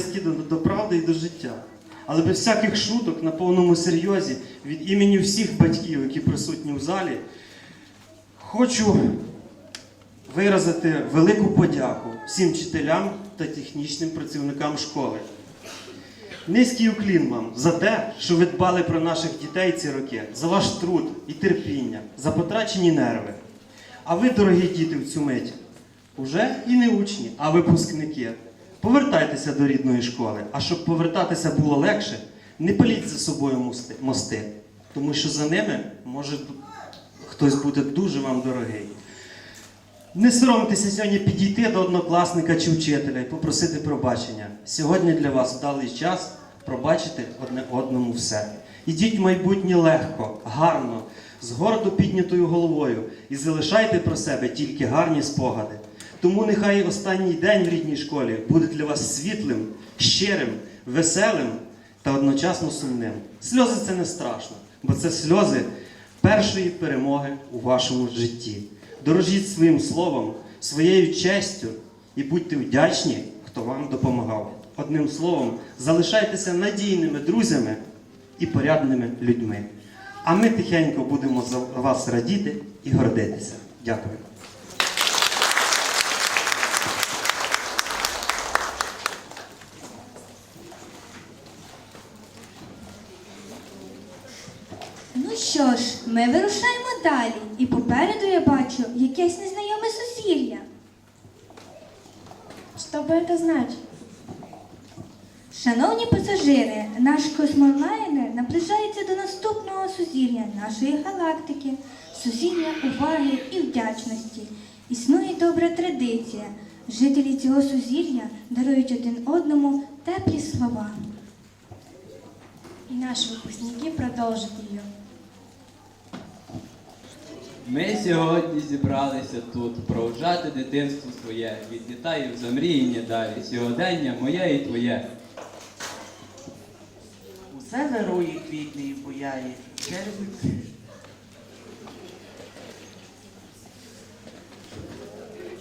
близькі до, до правди і до життя. Але без всяких шуток на повному серйозі від імені всіх батьків, які присутні в залі, хочу виразити велику подяку всім вчителям та технічним працівникам школи. Низький уклін вам за те, що ви дбали про наших дітей ці роки, за ваш труд і терпіння, за потрачені нерви. А ви, дорогі діти, в цю мить, уже і не учні, а випускники. Повертайтеся до рідної школи, а щоб повертатися було легше, не паліть за собою мости, тому що за ними може хтось буде дуже вам дорогий. Не соромтеся сьогодні підійти до однокласника чи вчителя і попросити пробачення. Сьогодні для вас вдалий час пробачити одне одному все. Ідіть в майбутнє легко, гарно, з гордо піднятою головою і залишайте про себе тільки гарні спогади. Тому нехай останній день в рідній школі буде для вас світлим, щирим, веселим та одночасно сумним. Сльози це не страшно, бо це сльози першої перемоги у вашому житті. Дорожіть своїм словом, своєю честю і будьте вдячні, хто вам допомагав. Одним словом, залишайтеся надійними друзями і порядними людьми. А ми тихенько будемо за вас радіти і гордитися. Дякую. Ну що ж, ми вирушаємо далі, і попереду я бачу якесь незнайоме сусір'я. Что бы это значит? Шановні пасажири, наш космолайнер наближається до наступного сузір'я нашої галактики, сузір'я уваги і вдячності. Існує добра традиція. Жителі цього сузір'я дарують один одному теплі слова. И наши выпускники продолжат ее. Ми сьогодні зібралися тут проводжати дитинство своє, від дітей замріяння далі, сьогодення моє і твоє. Усе дарує квітне і буяє, червить.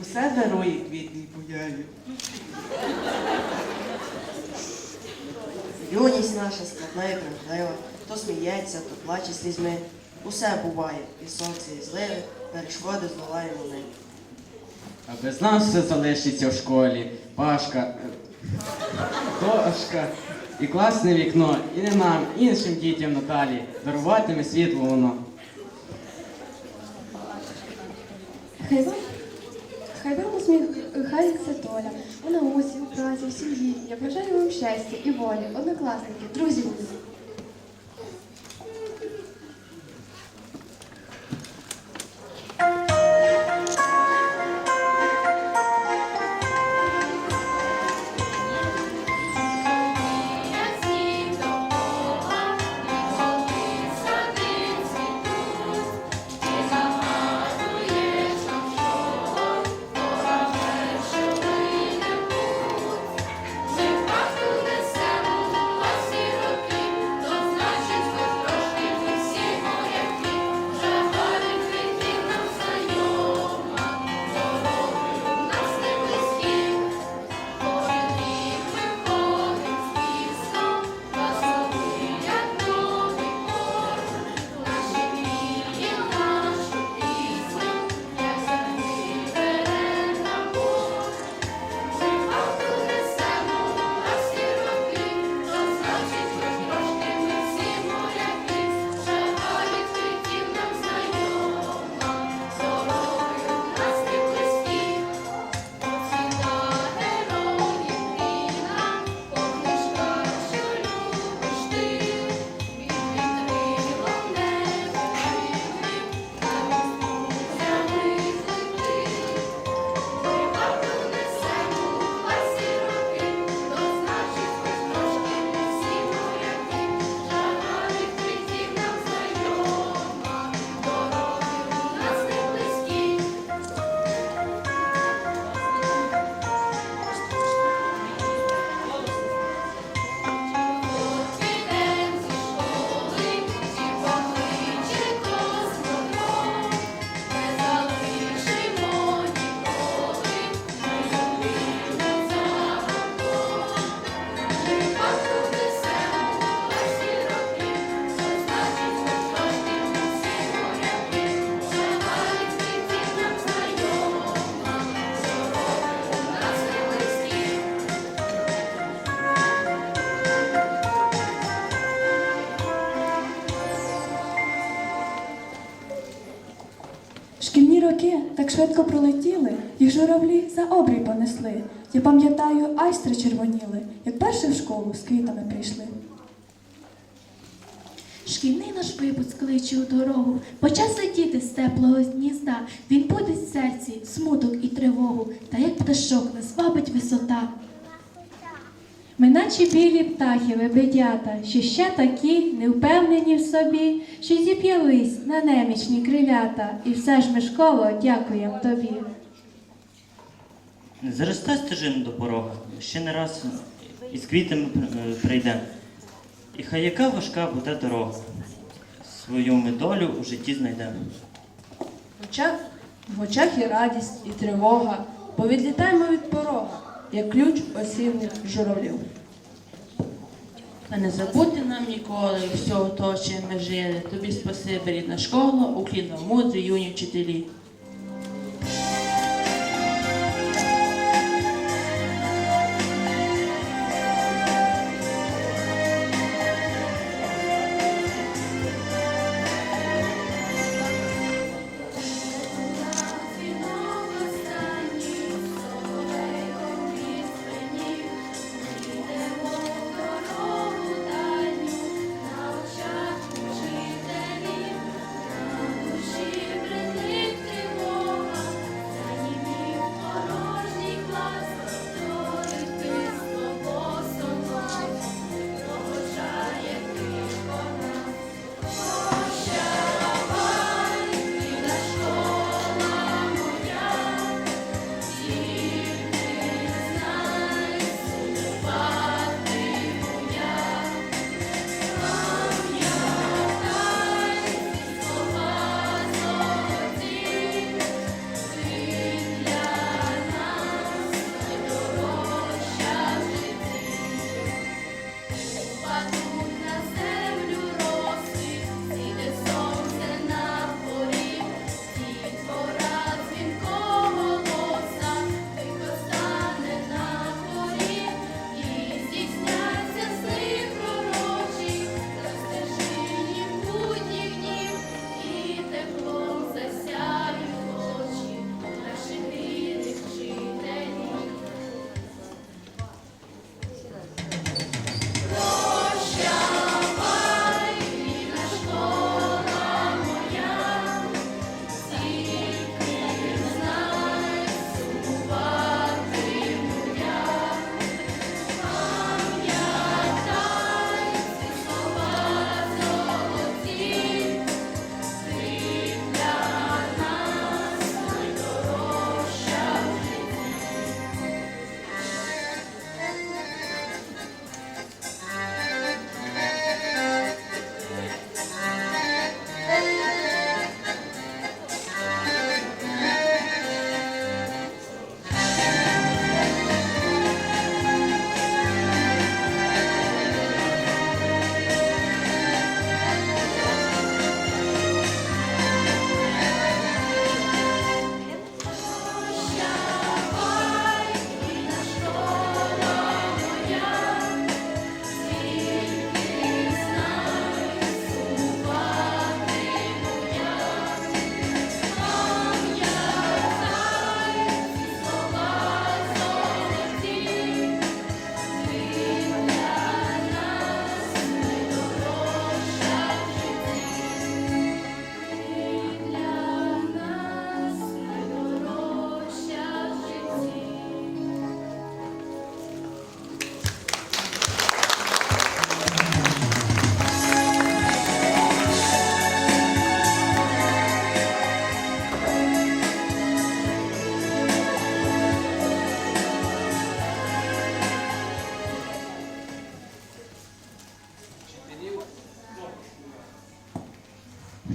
Усе дарує квітне і буяє. Юність наша складна і примхлива, то сміється, то плаче слізьми. Усе буває, і сонце, і зливи, перешкоди здолаємо ми. А без нас все залишиться в школі. Пашка, дошка і класне вікно. І не нам, іншим дітям Наталі даруватиме світло воно. Хай вам, хай вам усміхається доля у науці, у праці, в сім'ї. Я бажаю вам щастя і волі, однокласники, друзі роки так швидко пролетіли, їх журавлі за обрій понесли. Я пам'ятаю, айстри червоніли, як перше в школу з квітами прийшли. Шкільний наш випуск кличе у дорогу, почав летіти з теплого гнізда. Він буде в серці смуток і тривогу, та як пташок нас вабить висота. Ми наче білі птахи, лебедята, що ще такі невпевнені в собі, що зіп'ялись на немічні крилята, і все ж ми школо дякуємо тобі. Не стежину до порога, ще не раз із квітами е, прийдемо. І хай яка важка буде дорога, свою ми долю у житті знайдемо. В очах, в очах і радість, і тривога, бо відлітаємо від порога, як ключ осінніх журавлів. Та не забути нам ніколи всього того, чим ми жили. Тобі спасибі, рідна школа, Україна, мудрі юні вчителі.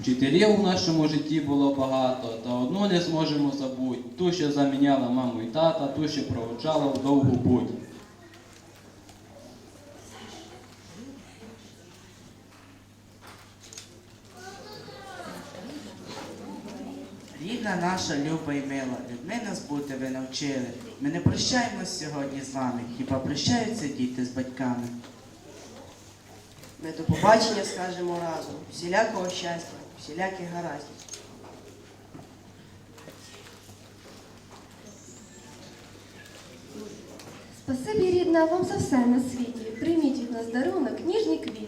Вчителів у нашому житті було багато, та одну не зможемо забути. Ту, що заміняла маму і тата, ту, що проводжала в довгу путь. Рідна наша люба і мила, людьми нас бути ви навчили. Ми не прощаємось сьогодні з вами, хіба прощаються діти з батьками. Ми до побачення скажемо разом, всілякого щастя, всілякі гаразді. Спасибі рідна вам за все на світі. Прийміть від нас дарунок, ніжні квіти.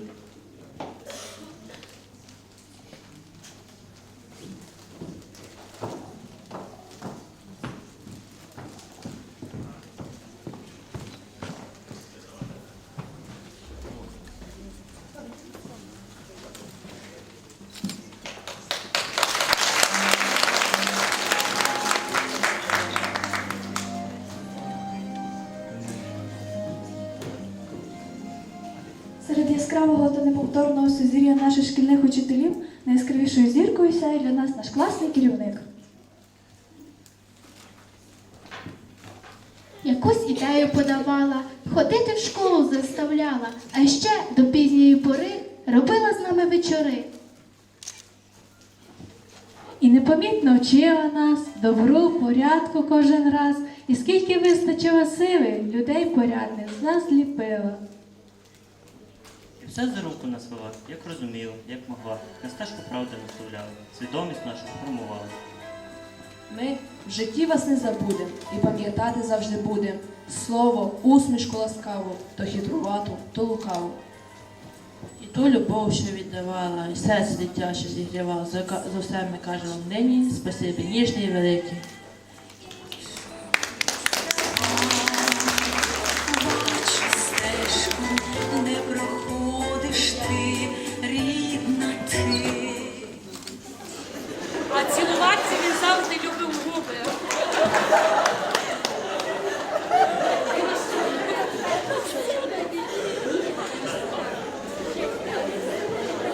Серед яскравого та неповторного сузір'я наших шкільних учителів найяскравішою зіркою сяє для нас наш класний керівник. Якусь ідею подавала, ходити в школу заставляла, а ще до пізньої пори робила з нами вечори. І непомітно вчила нас добру, порядку кожен раз, і скільки вистачило сили, людей порядних з нас ліпила. Все за руку нас вела, як розуміла, як могла. На стежку правди наставляла, свідомість нашу формувала. Ми в житті вас не забудем і пам'ятати завжди будем. Слово, усмішку ласкаву, то хитрувату, то лукаву. І ту любов, що віддавала, і серце дитяче зігрівала. За, за ми кажемо нині, спасибі ніжний і великий.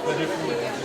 Та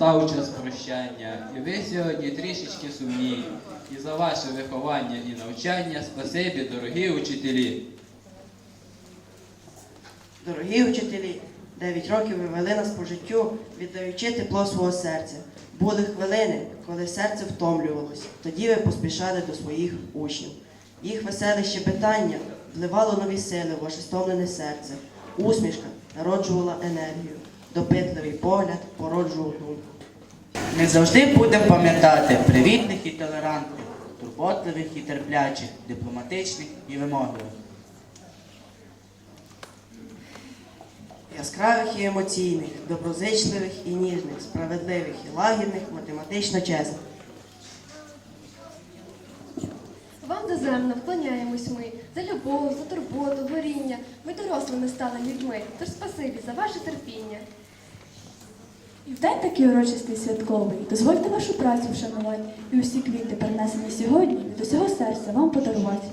настав час прощання, і ви сьогодні трішечки сумні. І за ваше виховання і навчання спасибі, дорогі учителі. Дорогі вчителі, Дев'ять років ви вели нас по життю, віддаючи тепло свого серця. Були хвилини, коли серце втомлювалось. Тоді ви поспішали до своїх учнів. Їх веселе щебетання вливало нові сили в ваше стомлене серце. Усмішка народжувала енергію, допитливий погляд породжував думку. Ми завжди будемо пам'ятати привітних і толерантних, турботливих і терплячих, дипломатичних і вимогливих. Яскравих і емоційних, доброзичливих і ніжних, справедливих і лагідних, математично чесних. Вам доземно вклоняємось ми за любов, за турботу, горіння. Ми дорослими стали людьми, тож спасибі за ваше терпіння. І в день такий урочистий святковий, дозвольте вашу працю вшанувати і усі квіти, перенесені сьогодні, від усього серця вам подарувати.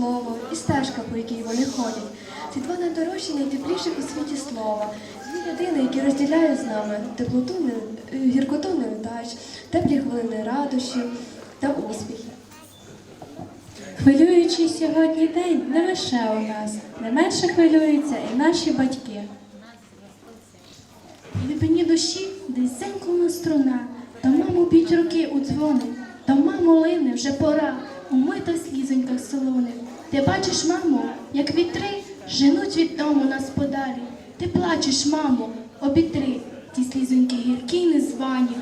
Слово, і стежка, по якій вони ходять. Ці два найдорожчі, найтепліших у світі слова. Дві людини, які розділяють з нами теплоту, гіркоту невдач, теплі хвилини радощів та успіхів. Хвилюючий сьогодні день не лише у нас, не менше хвилюються і наші батьки. В глибині душі десь зенькнула струна, то маму б'ють руки у дзвони, то маму лине вже пора, умита в слізоньках солоних. Ти бачиш, мамо, як вітри женуть від дому нас подалі. Ти плачеш, мамо, обітри, ті слізоньки гіркі й незвані,